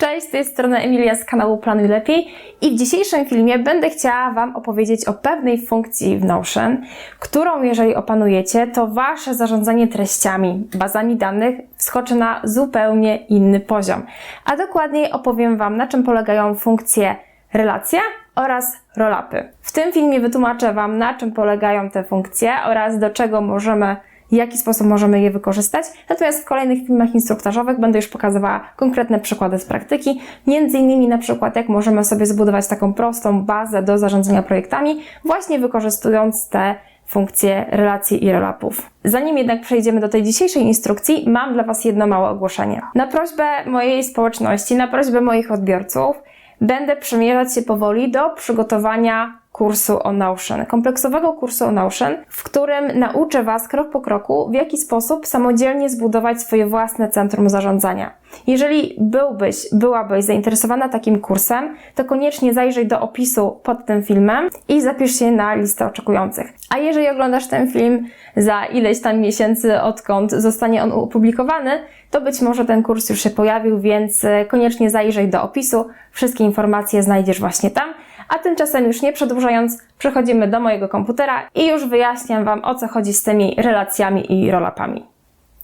Cześć, z tej strony Emilia z kanału Planuj Lepiej i w dzisiejszym filmie będę chciała Wam opowiedzieć o pewnej funkcji w Notion, którą jeżeli opanujecie, to Wasze zarządzanie treściami, bazami danych wskoczy na zupełnie inny poziom. A dokładniej opowiem Wam, na czym polegają funkcje relacja oraz rollupy. W tym filmie wytłumaczę Wam, na czym polegają te funkcje oraz do czego możemy w jaki sposób możemy je wykorzystać. Natomiast w kolejnych filmach instruktażowych będę już pokazywała konkretne przykłady z praktyki, między innymi na przykład jak możemy sobie zbudować taką prostą bazę do zarządzania projektami, właśnie wykorzystując te funkcje relacji i rollupów. Zanim jednak przejdziemy do tej dzisiejszej instrukcji, mam dla Was jedno małe ogłoszenie. Na prośbę mojej społeczności, na prośbę moich odbiorców, będę przymierzać się powoli do przygotowania kursu o Notion, kompleksowego kursu o Notion, w którym nauczę Was krok po kroku, w jaki sposób samodzielnie zbudować swoje własne centrum zarządzania. Jeżeli byłbyś, byłabyś zainteresowana takim kursem, to koniecznie zajrzyj do opisu pod tym filmem i zapisz się na listę oczekujących. A jeżeli oglądasz ten film za ileś tam miesięcy, odkąd zostanie on opublikowany, to być może ten kurs już się pojawił, więc koniecznie zajrzyj do opisu. Wszystkie informacje znajdziesz właśnie tam. A tymczasem już nie przedłużając, przechodzimy do mojego komputera i już wyjaśniam Wam o co chodzi z tymi relacjami i rollupami.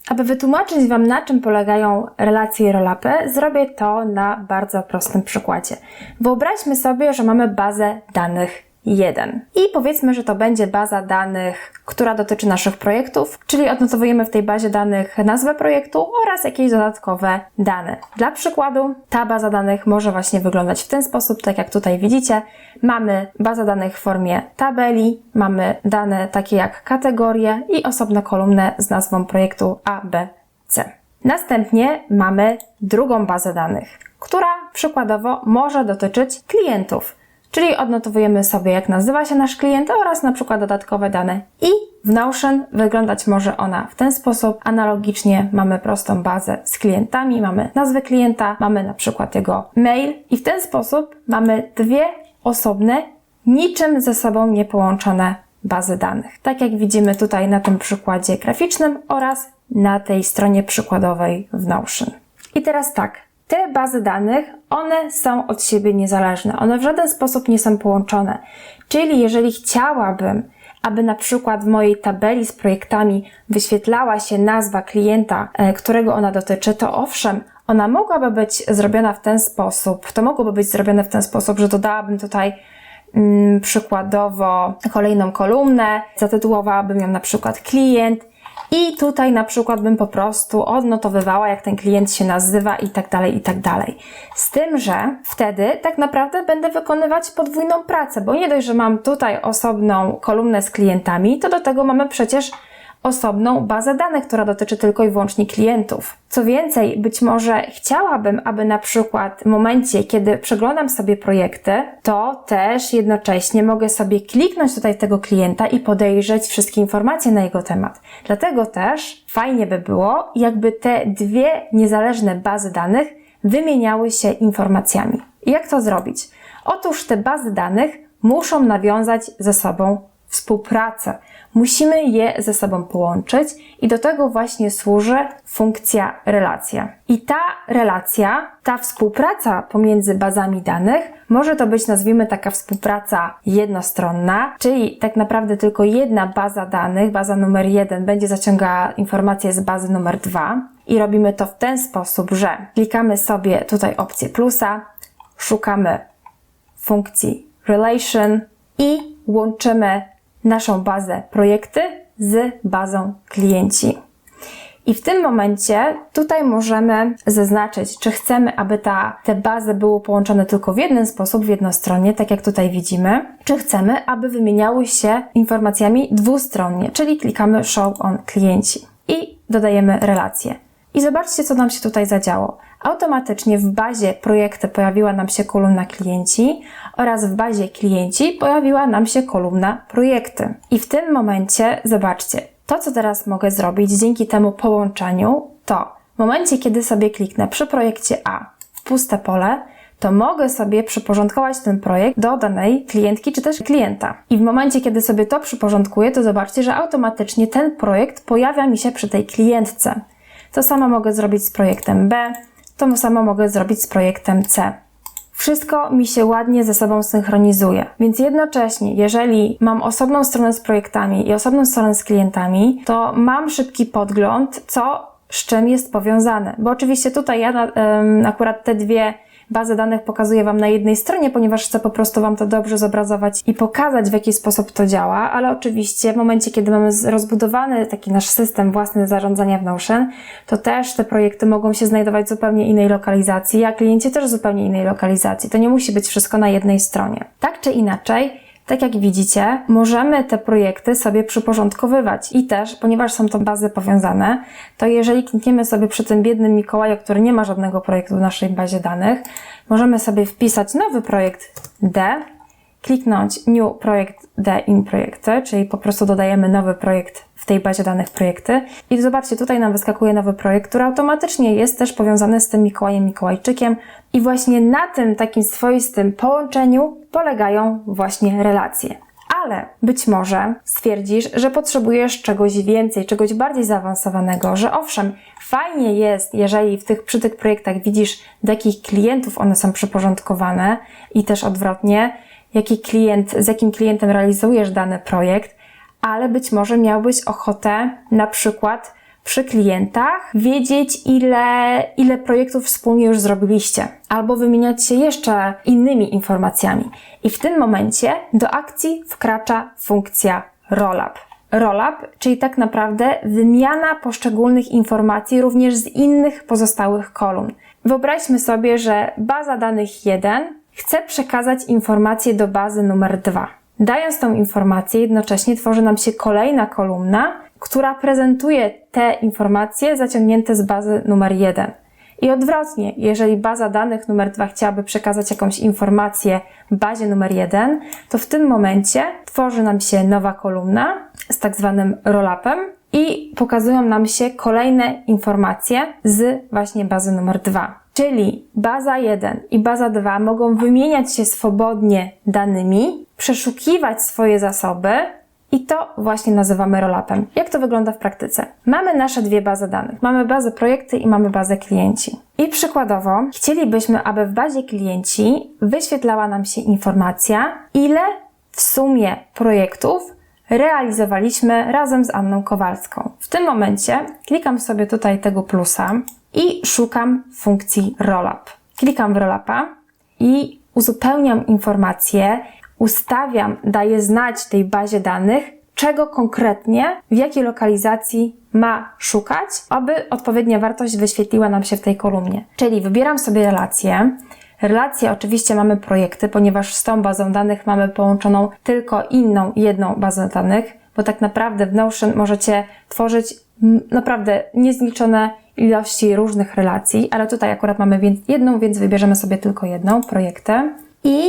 Aby wytłumaczyć Wam na czym polegają relacje i rollupy, zrobię to na bardzo prostym przykładzie. Wyobraźmy sobie, że mamy bazę danych 1. I powiedzmy, że to będzie baza danych, która dotyczy naszych projektów, czyli odnotowujemy w tej bazie danych nazwę projektu oraz jakieś dodatkowe dane. Dla przykładu, ta baza danych może właśnie wyglądać w ten sposób, tak jak tutaj widzicie. Mamy bazę danych w formie tabeli, mamy dane takie jak kategorie i osobne kolumny z nazwą projektu A, B, C. Następnie mamy drugą bazę danych, która przykładowo może dotyczyć klientów czyli odnotowujemy sobie, jak nazywa się nasz klient oraz na przykład dodatkowe dane. I w Notion wyglądać może ona w ten sposób. Analogicznie mamy prostą bazę z klientami, mamy nazwę klienta, mamy na przykład jego mail i w ten sposób mamy dwie osobne, niczym ze sobą niepołączone bazy danych. Tak jak widzimy tutaj na tym przykładzie graficznym oraz na tej stronie przykładowej w Notion. I teraz tak, te bazy danych, one są od siebie niezależne, one w żaden sposób nie są połączone. Czyli jeżeli chciałabym, aby na przykład w mojej tabeli z projektami wyświetlała się nazwa klienta, e, którego ona dotyczy, to owszem, ona mogłaby być zrobiona w ten sposób, to mogłoby być zrobione w ten sposób, że dodałabym tutaj mm, przykładowo kolejną kolumnę, zatytułowałabym ją na przykład klient i tutaj na przykład bym po prostu odnotowywała, jak ten klient się nazywa i tak dalej, i tak dalej. Z tym, że wtedy tak naprawdę będę wykonywać podwójną pracę, bo nie dość, że mam tutaj osobną kolumnę z klientami, to do tego mamy przecież osobną bazę danych, która dotyczy tylko i wyłącznie klientów. Co więcej, być może chciałabym, aby na przykład w momencie, kiedy przeglądam sobie projekty, to też jednocześnie mogę sobie kliknąć tutaj tego klienta i podejrzeć wszystkie informacje na jego temat. Dlatego też fajnie by było, jakby te dwie niezależne bazy danych wymieniały się informacjami. I jak to zrobić? Otóż te bazy danych muszą nawiązać ze sobą współpracę. Musimy je ze sobą połączyć i do tego właśnie służy funkcja relacja. I ta relacja, ta współpraca pomiędzy bazami danych może to być, nazwijmy, taka współpraca jednostronna, czyli tak naprawdę tylko jedna baza danych, baza numer jeden, będzie zaciągała informacje z bazy numer dwa. I robimy to w ten sposób, że klikamy sobie tutaj opcję plusa, szukamy funkcji relation i łączymy naszą bazę projekty z bazą klienci. I w tym momencie tutaj możemy zaznaczyć, czy chcemy, aby ta, te bazy były połączone tylko w jeden sposób, w jednostronnie, tak jak tutaj widzimy, czy chcemy, aby wymieniały się informacjami dwustronnie, czyli klikamy Show on klienci i dodajemy relację. I zobaczcie, co nam się tutaj zadziało automatycznie w bazie projekty pojawiła nam się kolumna klienci oraz w bazie klienci pojawiła nam się kolumna projekty. I w tym momencie zobaczcie, to co teraz mogę zrobić dzięki temu połączeniu, to w momencie, kiedy sobie kliknę przy projekcie A w puste pole, to mogę sobie przyporządkować ten projekt do danej klientki czy też klienta. I w momencie, kiedy sobie to przyporządkuję, to zobaczcie, że automatycznie ten projekt pojawia mi się przy tej klientce. To samo mogę zrobić z projektem B, to samo mogę zrobić z projektem C. Wszystko mi się ładnie ze sobą synchronizuje. Więc jednocześnie, jeżeli mam osobną stronę z projektami i osobną stronę z klientami, to mam szybki podgląd, co z czym jest powiązane. Bo oczywiście tutaj ja um, akurat te dwie bazy danych pokazuję Wam na jednej stronie, ponieważ chcę po prostu Wam to dobrze zobrazować i pokazać, w jaki sposób to działa, ale oczywiście w momencie, kiedy mamy rozbudowany taki nasz system własny zarządzania w Notion, to też te projekty mogą się znajdować w zupełnie innej lokalizacji, a klienci też w zupełnie innej lokalizacji. To nie musi być wszystko na jednej stronie. Tak czy inaczej, tak jak widzicie, możemy te projekty sobie przyporządkowywać. I też, ponieważ są to bazy powiązane, to jeżeli klikniemy sobie przy tym biednym Mikołaju, który nie ma żadnego projektu w naszej bazie danych, możemy sobie wpisać nowy projekt D, kliknąć New Projekt D in Projekty, czyli po prostu dodajemy nowy projekt w tej bazie danych projekty i zobaczcie, tutaj nam wyskakuje nowy projekt, który automatycznie jest też powiązany z tym Mikołajem Mikołajczykiem i właśnie na tym takim swoistym połączeniu polegają właśnie relacje. Ale być może stwierdzisz, że potrzebujesz czegoś więcej, czegoś bardziej zaawansowanego, że owszem, fajnie jest, jeżeli w tych, przy tych projektach widzisz, do jakich klientów one są przyporządkowane i też odwrotnie, jaki klient, z jakim klientem realizujesz dany projekt, ale być może miałbyś ochotę na przykład przy klientach wiedzieć, ile, ile projektów wspólnie już zrobiliście, albo wymieniać się jeszcze innymi informacjami. I w tym momencie do akcji wkracza funkcja rollup. Rollup, czyli tak naprawdę wymiana poszczególnych informacji również z innych pozostałych kolumn. Wyobraźmy sobie, że baza danych 1 chce przekazać informację do bazy numer 2. Dając tą informację, jednocześnie tworzy nam się kolejna kolumna, która prezentuje te informacje zaciągnięte z bazy numer 1. I odwrotnie, jeżeli baza danych numer 2 chciałaby przekazać jakąś informację bazie numer 1, to w tym momencie tworzy nam się nowa kolumna z tak zwanym rollupem i pokazują nam się kolejne informacje z właśnie bazy numer 2. Czyli baza 1 i baza 2 mogą wymieniać się swobodnie danymi, przeszukiwać swoje zasoby i to właśnie nazywamy rollupem. Jak to wygląda w praktyce? Mamy nasze dwie bazy danych. Mamy bazę projekty i mamy bazę klienci. I przykładowo chcielibyśmy, aby w bazie klienci wyświetlała nam się informacja, ile w sumie projektów realizowaliśmy razem z Anną Kowalską. W tym momencie klikam sobie tutaj tego plusa i szukam funkcji rollup. Klikam w rollupa i uzupełniam informacje, ustawiam, daję znać tej bazie danych, czego konkretnie, w jakiej lokalizacji ma szukać, aby odpowiednia wartość wyświetliła nam się w tej kolumnie. Czyli wybieram sobie relację. Relacje oczywiście mamy projekty, ponieważ z tą bazą danych mamy połączoną tylko inną, jedną bazę danych, bo tak naprawdę w Notion możecie tworzyć naprawdę niezliczone ilości różnych relacji, ale tutaj akurat mamy jedną, więc wybierzemy sobie tylko jedną, projektę. I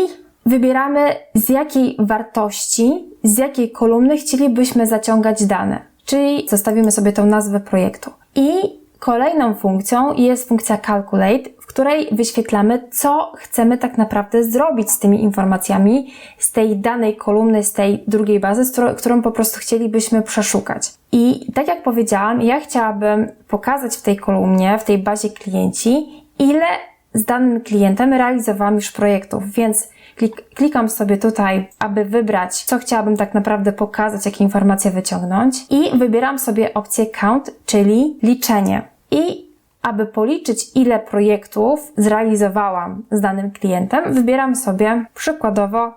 wybieramy z jakiej wartości, z jakiej kolumny chcielibyśmy zaciągać dane. Czyli zostawimy sobie tą nazwę projektu. I kolejną funkcją jest funkcja calculate, której wyświetlamy, co chcemy tak naprawdę zrobić z tymi informacjami z tej danej kolumny, z tej drugiej bazy, którą po prostu chcielibyśmy przeszukać. I tak jak powiedziałam, ja chciałabym pokazać w tej kolumnie, w tej bazie klienci, ile z danym klientem realizowałam już projektów, więc klik, klikam sobie tutaj, aby wybrać, co chciałabym tak naprawdę pokazać, jakie informacje wyciągnąć i wybieram sobie opcję count, czyli liczenie. I aby policzyć, ile projektów zrealizowałam z danym klientem, wybieram sobie przykładowo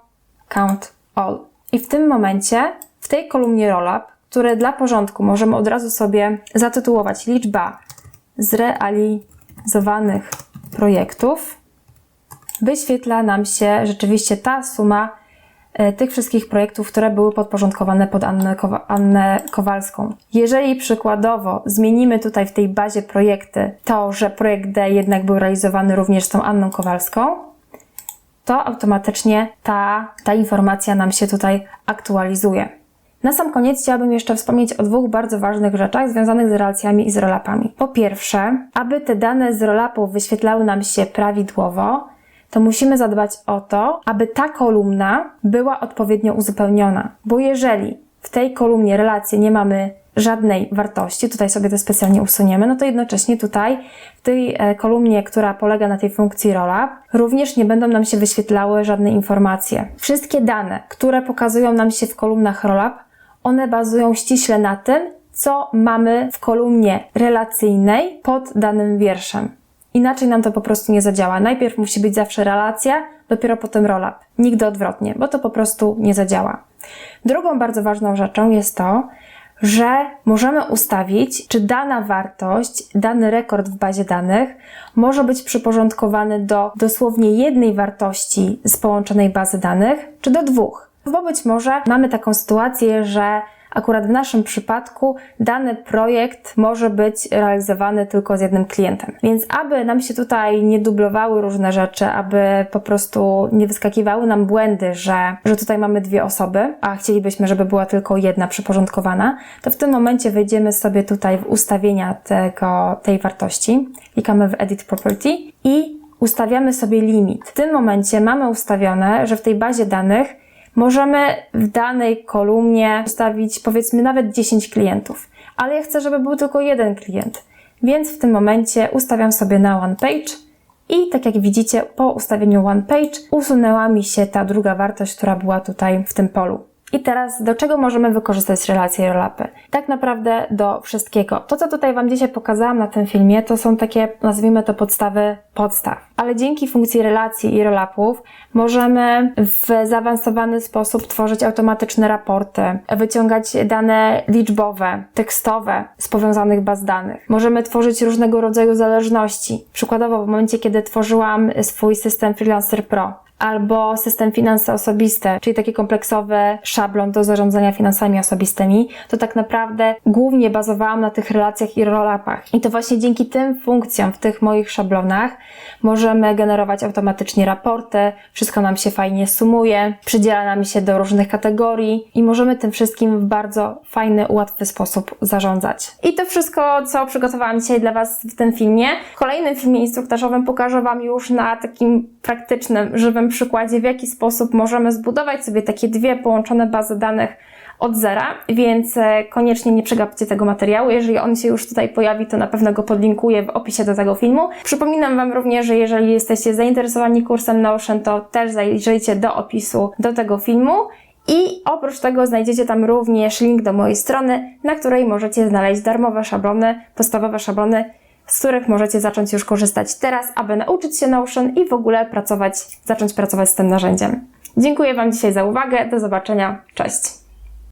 count all. I w tym momencie, w tej kolumnie rollup, które dla porządku możemy od razu sobie zatytułować liczba zrealizowanych projektów, wyświetla nam się rzeczywiście ta suma tych wszystkich projektów, które były podporządkowane pod Annę, Annę Kowalską. Jeżeli przykładowo zmienimy tutaj w tej bazie projekty to, że projekt D jednak był realizowany również z tą Anną Kowalską, to automatycznie ta, ta informacja nam się tutaj aktualizuje. Na sam koniec chciałabym jeszcze wspomnieć o dwóch bardzo ważnych rzeczach związanych z relacjami i z rolapami. Po pierwsze, aby te dane z rolapów wyświetlały nam się prawidłowo, to musimy zadbać o to, aby ta kolumna była odpowiednio uzupełniona. Bo jeżeli w tej kolumnie relacje nie mamy żadnej wartości, tutaj sobie to specjalnie usuniemy, no to jednocześnie tutaj w tej e, kolumnie, która polega na tej funkcji rollup, również nie będą nam się wyświetlały żadne informacje. Wszystkie dane, które pokazują nam się w kolumnach rollup, one bazują ściśle na tym, co mamy w kolumnie relacyjnej pod danym wierszem. Inaczej nam to po prostu nie zadziała. Najpierw musi być zawsze relacja, dopiero potem rollup. Nigdy odwrotnie, bo to po prostu nie zadziała. Drugą bardzo ważną rzeczą jest to, że możemy ustawić, czy dana wartość, dany rekord w bazie danych może być przyporządkowany do dosłownie jednej wartości z połączonej bazy danych, czy do dwóch. Bo być może mamy taką sytuację, że akurat w naszym przypadku dany projekt może być realizowany tylko z jednym klientem. Więc aby nam się tutaj nie dublowały różne rzeczy, aby po prostu nie wyskakiwały nam błędy, że, że tutaj mamy dwie osoby, a chcielibyśmy, żeby była tylko jedna przyporządkowana, to w tym momencie wejdziemy sobie tutaj w ustawienia tego, tej wartości, klikamy w Edit Property i ustawiamy sobie limit. W tym momencie mamy ustawione, że w tej bazie danych Możemy w danej kolumnie ustawić powiedzmy nawet 10 klientów, ale ja chcę, żeby był tylko jeden klient. Więc w tym momencie ustawiam sobie na one page i tak jak widzicie, po ustawieniu one page usunęła mi się ta druga wartość, która była tutaj w tym polu. I teraz do czego możemy wykorzystać relacje i rollupy? Tak naprawdę do wszystkiego. To, co tutaj Wam dzisiaj pokazałam na tym filmie, to są takie, nazwijmy to podstawy podstaw. Ale dzięki funkcji relacji i rollupów możemy w zaawansowany sposób tworzyć automatyczne raporty, wyciągać dane liczbowe, tekstowe z powiązanych baz danych. Możemy tworzyć różnego rodzaju zależności. Przykładowo w momencie, kiedy tworzyłam swój system Freelancer Pro, albo system finanse osobiste, czyli taki kompleksowy szablon do zarządzania finansami osobistymi, to tak naprawdę głównie bazowałam na tych relacjach i rollupach. I to właśnie dzięki tym funkcjom w tych moich szablonach możemy generować automatycznie raporty, wszystko nam się fajnie sumuje, przydziela nam się do różnych kategorii i możemy tym wszystkim w bardzo fajny, łatwy sposób zarządzać. I to wszystko, co przygotowałam dzisiaj dla Was w tym filmie. W kolejnym filmie instruktażowym pokażę Wam już na takim praktycznym, żywym przykładzie, w jaki sposób możemy zbudować sobie takie dwie połączone bazy danych od zera, więc e, koniecznie nie przegapcie tego materiału. Jeżeli on się już tutaj pojawi, to na pewno go podlinkuję w opisie do tego filmu. Przypominam Wam również, że jeżeli jesteście zainteresowani kursem Notion, to też zajrzyjcie do opisu do tego filmu. I oprócz tego znajdziecie tam również link do mojej strony, na której możecie znaleźć darmowe szablony, podstawowe szablony z których możecie zacząć już korzystać teraz, aby nauczyć się Notion i w ogóle pracować, zacząć pracować z tym narzędziem. Dziękuję Wam dzisiaj za uwagę. Do zobaczenia. Cześć.